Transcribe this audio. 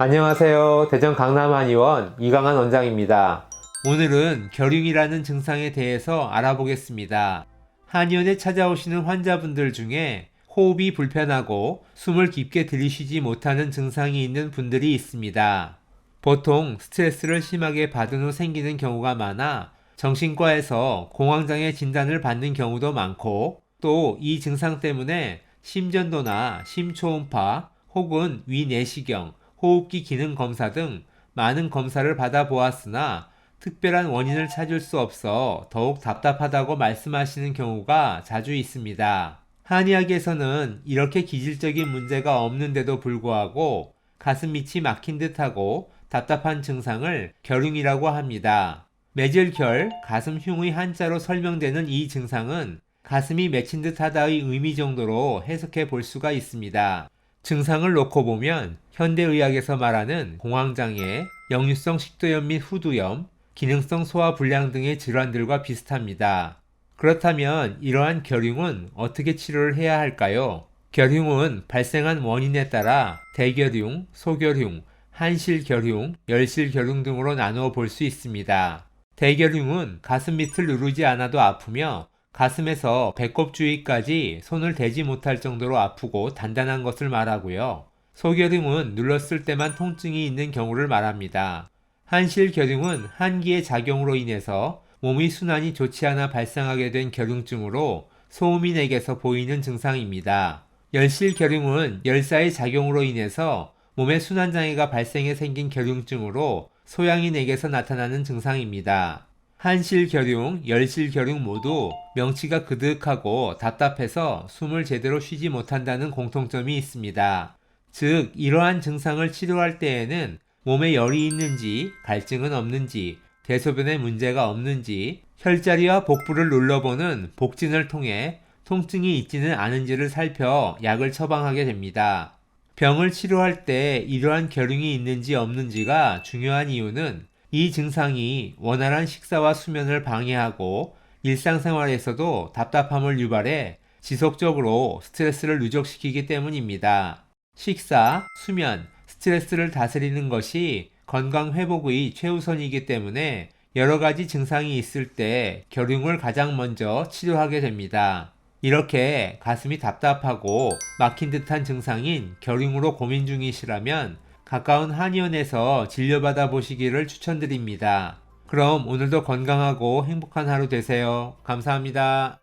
안녕하세요. 대전 강남한의원 이강한 원장입니다. 오늘은 결흉이라는 증상에 대해서 알아보겠습니다. 한의원에 찾아오시는 환자분들 중에 호흡이 불편하고 숨을 깊게 들이쉬지 못하는 증상이 있는 분들이 있습니다. 보통 스트레스를 심하게 받은 후 생기는 경우가 많아 정신과에서 공황장애 진단을 받는 경우도 많고 또 이 증상 때문에 심전도나 심초음파 혹은 위내시경, 호흡기 기능 검사 등 많은 검사를 받아보았으나 특별한 원인을 찾을 수 없어 더욱 답답하다고 말씀하시는 경우가 자주 있습니다. 한의학에서는 이렇게 기질적인 문제가 없는데도 불구하고 가슴 밑이 막힌 듯하고 답답한 증상을 결흉이라고 합니다. 매질결, 가슴 흉의 한자로 설명되는 이 증상은 가슴이 맺힌 듯하다의 의미 정도로 해석해 볼 수가 있습니다. 증상을 놓고 보면 현대의학에서 말하는 공황장애, 역류성 식도염 및 후두염, 기능성 소화 불량 등의 질환들과 비슷합니다. 그렇다면 이러한 결흉은 어떻게 치료를 해야 할까요? 결흉은 발생한 원인에 따라 대결흉, 소결흉, 한실결흉, 열실결흉 등으로 나누어 볼 수 있습니다. 대결흉은 가슴 밑을 누르지 않아도 아프며 가슴에서 배꼽 주위까지 손을 대지 못할 정도로 아프고 단단한 것을 말하고요. 소결흉은 눌렀을 때만 통증이 있는 경우를 말합니다. 한실결흉은 한기의 작용으로 인해서 몸의 순환이 좋지 않아 발생하게 된 결흉증으로 소음인에게서 보이는 증상입니다. 열실결흉은 열사의 작용으로 인해서 몸의 순환장애가 발생해 생긴 결흉증으로 소양인에게서 나타나는 증상입니다. 한실결흉, 열실결흉 모두 명치가 그득하고 답답해서 숨을 제대로 쉬지 못한다는 공통점이 있습니다. 즉, 이러한 증상을 치료할 때에는 몸에 열이 있는지, 갈증은 없는지, 대소변에 문제가 없는지, 혈자리와 복부를 눌러보는 복진을 통해 통증이 있지는 않은지를 살펴 약을 처방하게 됩니다. 병을 치료할 때 이러한 결흉이 있는지 없는지가 중요한 이유는 이 증상이 원활한 식사와 수면을 방해하고 일상생활에서도 답답함을 유발해 지속적으로 스트레스를 누적시키기 때문입니다. 식사, 수면, 스트레스를 다스리는 것이 건강 회복의 최우선이기 때문에 여러 가지 증상이 있을 때 결흉을 가장 먼저 치료하게 됩니다. 이렇게 가슴이 답답하고 막힌 듯한 증상인 결흉으로 고민 중이시라면 가까운 한의원에서 진료받아 보시기를 추천드립니다. 그럼 오늘도 건강하고 행복한 하루 되세요. 감사합니다.